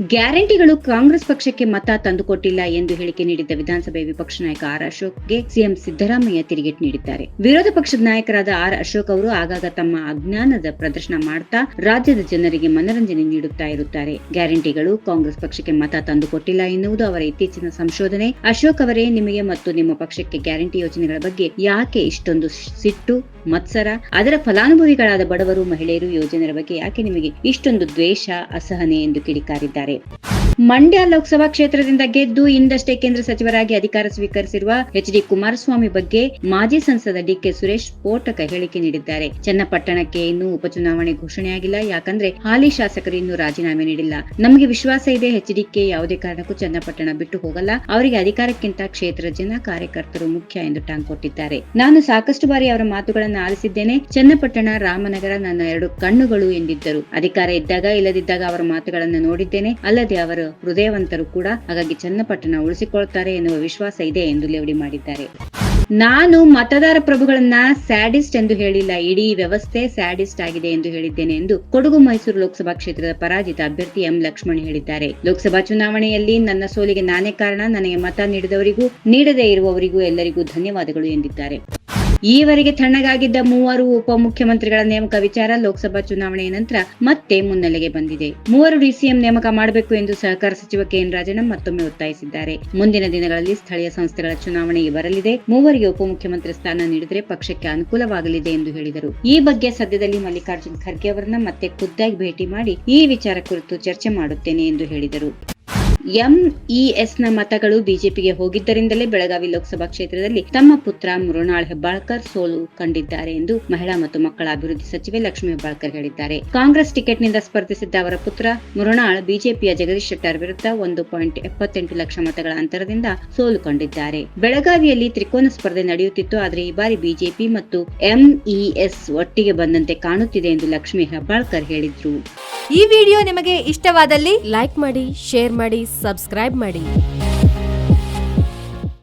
ಗ್ಯಾರಂಟಿಗಳು ಕಾಂಗ್ರೆಸ್ ಪಕ್ಷಕ್ಕೆ ಮತ ತಂದುಕೊಟ್ಟಿಲ್ಲ ಎಂದು ಹೇಳಿಕೆ ನೀಡಿದ್ದ ವಿಧಾನಸಭೆ ವಿಪಕ್ಷ ನಾಯಕ ಆರ್ ಅಶೋಕ್ಗೆ ಸಿಎಂ ಸಿದ್ದರಾಮಯ್ಯ ತಿರುಗೇಟ್ ನೀಡಿದ್ದಾರೆ. ವಿರೋಧ ಪಕ್ಷದ ನಾಯಕರಾದ ಆರ್ ಅಶೋಕ್ ಅವರು ಆಗಾಗ ತಮ್ಮ ಅಜ್ಞಾನದ ಪ್ರದರ್ಶನ ಮಾಡ್ತಾ ರಾಜ್ಯದ ಜನರಿಗೆ ಮನರಂಜನೆ ನೀಡುತ್ತಾ ಇರುತ್ತಾರೆ. ಗ್ಯಾರಂಟಿಗಳು ಕಾಂಗ್ರೆಸ್ ಪಕ್ಷಕ್ಕೆ ಮತ ತಂದುಕೊಟ್ಟಿಲ್ಲ ಎನ್ನುವುದು ಅವರ ಇತ್ತೀಚಿನ ಸಂಶೋಧನೆ. ಅಶೋಕ್ ಅವರೇ ನಿಮಗೆ ಮತ್ತು ನಿಮ್ಮ ಪಕ್ಷಕ್ಕೆ ಗ್ಯಾರಂಟಿ ಯೋಜನೆಗಳ ಬಗ್ಗೆ ಯಾಕೆ ಇಷ್ಟೊಂದು ಸಿಟ್ಟು, ಮತ್ಸರ? ಅದರ ಫಲಾನುಭವಿಗಳಾದ ಬಡವರು, ಮಹಿಳೆಯರು ಯೋಜನೆಗಳ ಬಗ್ಗೆ ಯಾಕೆ ನಿಮಗೆ ಇಷ್ಟೊಂದು ದ್ವೇಷ, ಅಸಹನೆ ಎಂದು ಕಿಡಿಕಾರಿದ್ದಾರೆ? ತಿಳಿಸಿದ್ದಾರೆ ಮಂಡ್ಯ ಲೋಕಸಭಾ ಕ್ಷೇತ್ರದಿಂದ ಗೆದ್ದು ಇಂದಷ್ಟೇ ಕೇಂದ್ರ ಸಚಿವರಾಗಿ ಅಧಿಕಾರ ಸ್ವೀಕರಿಸಿರುವ ಎಚ್ ಡಿ ಕುಮಾರಸ್ವಾಮಿ ಬಗ್ಗೆ ಮಾಜಿ ಸಂಸದ ಡಿಕೆ ಸುರೇಶ್ ಸ್ಫೋಟಕ ಹೇಳಿಕೆ ನೀಡಿದ್ದಾರೆ. ಚನ್ನಪಟ್ಟಣಕ್ಕೆ ಇನ್ನೂ ಉಪಚುನಾವಣೆ ಘೋಷಣೆಯಾಗಿಲ್ಲ. ಯಾಕಂದ್ರೆ ಹಾಲಿ ಶಾಸಕರು ಇನ್ನೂ ರಾಜೀನಾಮೆ ನೀಡಿಲ್ಲ. ನಮಗೆ ವಿಶ್ವಾಸ ಇದೆ ಎಚ್ ಡಿಕೆ ಯಾವುದೇ ಕಾರಣಕ್ಕೂ ಚನ್ನಪಟ್ಟಣ ಬಿಟ್ಟು ಹೋಗಲ್ಲ. ಅವರಿಗೆ ಅಧಿಕಾರಕ್ಕಿಂತ ಕ್ಷೇತ್ರ ಜನ ಕಾರ್ಯಕರ್ತರು ಮುಖ್ಯ ಎಂದು ಟಾಂಗ್ ಕೊಟ್ಟಿದ್ದಾರೆ. ನಾನು ಸಾಕಷ್ಟು ಬಾರಿ ಅವರ ಮಾತುಗಳನ್ನು ಆಲಿಸಿದ್ದೇನೆ. ಚನ್ನಪಟ್ಟಣ, ರಾಮನಗರ ನನ್ನ ಎರಡು ಕಣ್ಣುಗಳು ಎಂದಿದ್ದರು. ಅಧಿಕಾರ ಇದ್ದಾಗ, ಇಲ್ಲದಿದ್ದಾಗ ಅವರ ಮಾತುಗಳನ್ನು ನೋಡಿದ್ದೇನೆ. ಅಲ್ಲದೆ ಅವರು ಹೃದಯವಂತರು ಕೂಡ ಹಾಗಾಗಿ ಚನ್ನಪಟ್ಟಣ ಉಳಿಸಿಕೊಳ್ತಾರೆ ಎನ್ನುವ ವಿಶ್ವಾಸ ಇದೆ ಎಂದು ಲೇವಡಿ ಮಾಡಿದ್ದಾರೆ. ನಾನು ಮತದಾರ ಪ್ರಭುಗಳನ್ನ ಸ್ಯಾಡಿಸ್ಟ್ ಎಂದು ಹೇಳಿಲ್ಲ, ಇಡೀ ವ್ಯವಸ್ಥೆ ಸ್ಯಾಡಿಸ್ಟ್ ಆಗಿದೆ ಎಂದು ಹೇಳಿದ್ದೇನೆ ಎಂದು ಕೊಡಗು ಮೈಸೂರು ಲೋಕಸಭಾ ಕ್ಷೇತ್ರದ ಪರಾಜಿತ ಅಭ್ಯರ್ಥಿ ಎಂ ಲಕ್ಷ್ಮಣ್ ಹೇಳಿದ್ದಾರೆ. ಲೋಕಸಭಾ ಚುನಾವಣೆಯಲ್ಲಿ ನನ್ನ ಸೋಲಿಗೆ ನಾನೇ ಕಾರಣ, ನನಗೆ ಮತ ನೀಡಿದವರಿಗೂ, ನೀಡದೇ ಇರುವವರಿಗೂ ಎಲ್ಲರಿಗೂ ಧನ್ಯವಾದಗಳು ಎಂದಿದ್ದಾರೆ. ಈವರೆಗೆ ತಣ್ಣಗಾಗಿದ್ದ ಮೂವರು ಉಪಮುಖ್ಯಮಂತ್ರಿಗಳ ನೇಮಕ ವಿಚಾರ ಲೋಕಸಭಾ ಚುನಾವಣೆಯ ನಂತರ ಮತ್ತೆ ಮುನ್ನೆಲೆಗೆ ಬಂದಿದೆ. ಮೂವರು ಡಿಸಿಎಂ ನೇಮಕ ಮಾಡಬೇಕು ಎಂದು ಸಹಕಾರ ಸಚಿವ ಕೆಎನ್ ರಾಜಣ್ಣ ಮತ್ತೊಮ್ಮೆ ಒತ್ತಾಯಿಸಿದ್ದಾರೆ. ಮುಂದಿನ ದಿನಗಳಲ್ಲಿ ಸ್ಥಳೀಯ ಸಂಸ್ಥೆಗಳ ಚುನಾವಣೆಗೆ ಬರಲಿದೆ. ಮೂವರಿಗೆ ಉಪಮುಖ್ಯಮಂತ್ರಿ ಸ್ಥಾನ ನೀಡಿದರೆ ಪಕ್ಷಕ್ಕೆ ಅನುಕೂಲವಾಗಲಿದೆ ಎಂದು ಹೇಳಿದರು. ಈ ಬಗ್ಗೆ ಸದ್ಯದಲ್ಲಿ ಮಲ್ಲಿಕಾರ್ಜುನ್ ಖರ್ಗೆ ಅವರನ್ನ ಮತ್ತೆ ಖುದ್ದಾಗಿ ಭೇಟಿ ಮಾಡಿ ಈ ವಿಚಾರ ಕುರಿತು ಚರ್ಚೆ ಮಾಡುತ್ತೇನೆ ಎಂದು ಹೇಳಿದರು. ಎಂಇಎಸ್ನ ಮತಗಳು ಬಿಜೆಪಿಗೆ ಹೋಗಿದ್ದರಿಂದಲೇ ಬೆಳಗಾವಿ ಲೋಕಸಭಾ ಕ್ಷೇತ್ರದಲ್ಲಿ ತಮ್ಮ ಪುತ್ರ ಮೃಣಾಳ್ ಹೆಬ್ಬಾಳ್ಕರ್ ಸೋಲು ಕಂಡಿದ್ದಾರೆ ಎಂದು ಮಹಿಳಾ ಮತ್ತು ಮಕ್ಕಳ ಅಭಿವೃದ್ಧಿ ಸಚಿವೆ ಲಕ್ಷ್ಮಿ ಹೆಬ್ಬಾಳ್ಕರ್ ಹೇಳಿದ್ದಾರೆ. ಕಾಂಗ್ರೆಸ್ ಟಿಕೆಟ್ನಿಂದ ಸ್ಪರ್ಧಿಸಿದ್ದ ಅವರ ಪುತ್ರ ಮೃಣಾಳ್ ಬಿಜೆಪಿಯ ಜಗದೀಶ್ ಶೆಟ್ಟರ್ ವಿರುದ್ಧ ಒಂದು ಪಾಯಿಂಟ್ ಎಪ್ಪತ್ತೆಂಟು ಲಕ್ಷ ಮತಗಳ ಅಂತರದಿಂದ ಸೋಲು ಕಂಡಿದ್ದಾರೆ. ಬೆಳಗಾವಿಯಲ್ಲಿ ತ್ರಿಕೋನ ಸ್ಪರ್ಧೆ ನಡೆಯುತ್ತಿತ್ತು, ಆದರೆ ಈ ಬಾರಿ ಬಿಜೆಪಿ ಮತ್ತು ಎಂಇಎಸ್ ಒಟ್ಟಿಗೆ ಬಂದಂತೆ ಕಾಣುತ್ತಿದೆ ಎಂದು ಲಕ್ಷ್ಮಿ ಹೆಬ್ಬಾಳ್ಕರ್ ಹೇಳಿದ್ರು. ಈ ವಿಡಿಯೋ ನಿಮಗೆ ಇಷ್ಟವಾದಲ್ಲಿ ಲೈಕ್ ಮಾಡಿ, ಶೇರ್ ಮಾಡಿ ಸಬ್ಸ್ಕ್ರೈಬ್ ಮಾಡಿ.